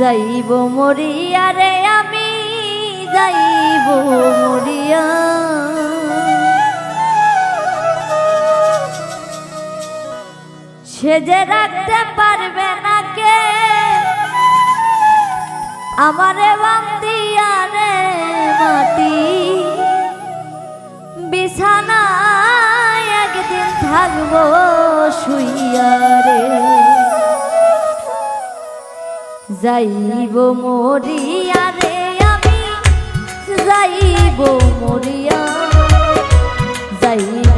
যাইব মরিয়া রে আমি যাইব মরিয়া। সে যে রাখতে পারে যাইব মরিয়া রে আমি যাইব মরিয়া যাইব